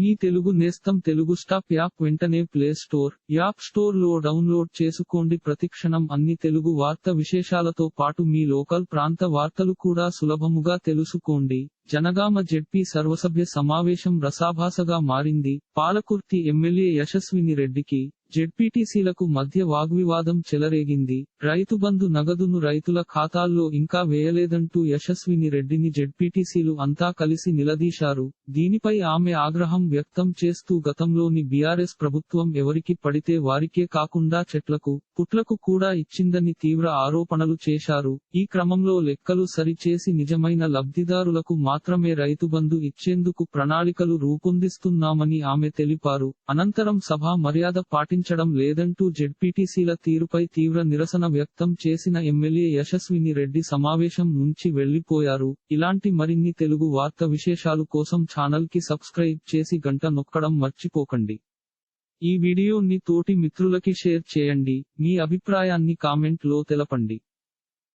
మీ తెలుగు నేస్తం Telugu stop app వెంటనే play store app స్టోర్లో డౌన్లోడ్ చేసుకోండి. ప్రతిక్షణం అన్ని తెలుగు వార్త విశేషాలతో పాటు మీ లోకల్ ప్రాంత వార్తలు కూడా సులభముగా తెలుసుకోండి. జనగామ జెడ్పీ సర్వసభ్య సమావేశం రసాభాసగా మారింది. పాలకుర్తి ఎమ్మెల్యే యశస్విని రెడ్డికి జెడ్పీటీసీలకు మధ్య వాగ్వివాదం చెలరేగింది. రైతు బంధు నగదును రైతుల ఖాతాల్లో ఇంకా వేయలేదంటూ యశస్విని రెడ్డిని జెడ్పీటీసీలు అంతా కలిసి నిలదీశారు. దీనిపై ఆమె ఆగ్రహం వ్యక్తం చేస్తూ గతంలోని బీఆర్ఎస్ ప్రభుత్వం ఎవరికి పడితే వారికే కాకుండా చెట్లకు పుట్లకు కూడా ఇచ్చిందని తీవ్ర ఆరోపణలు చేశారు. ఈ క్రమంలో లెక్కలు సరిచేసి నిజమైన లబ్ధిదారులకు మాత్రమే రైతు బంధు ఇచ్చేందుకు ప్రణాళికలు రూపొందిస్తున్నామని ఆమె తెలిపారు. అనంతరం సభా మర్యాద పాటించడం లేదంటూ జెడ్పీటీసీల తీరుపై తీవ్ర నిరసన వ్యక్తం చేసిన ఎమ్మెల్యే యశస్విని రెడ్డి సమావేశం నుంచి వెళ్ళిపోయారు. ఇలాంటి మరిన్ని తెలుగు వార్త విశేషాలు కోసం ఛానల్కి సబ్స్క్రైబ్ చేసి గంట నొక్కడం మర్చిపోకండి. ఈ వీడియోని తోటి మిత్రులకి షేర్ చేయండి. మీ అభిప్రాయాన్ని కామెంట్లో తెలపండి.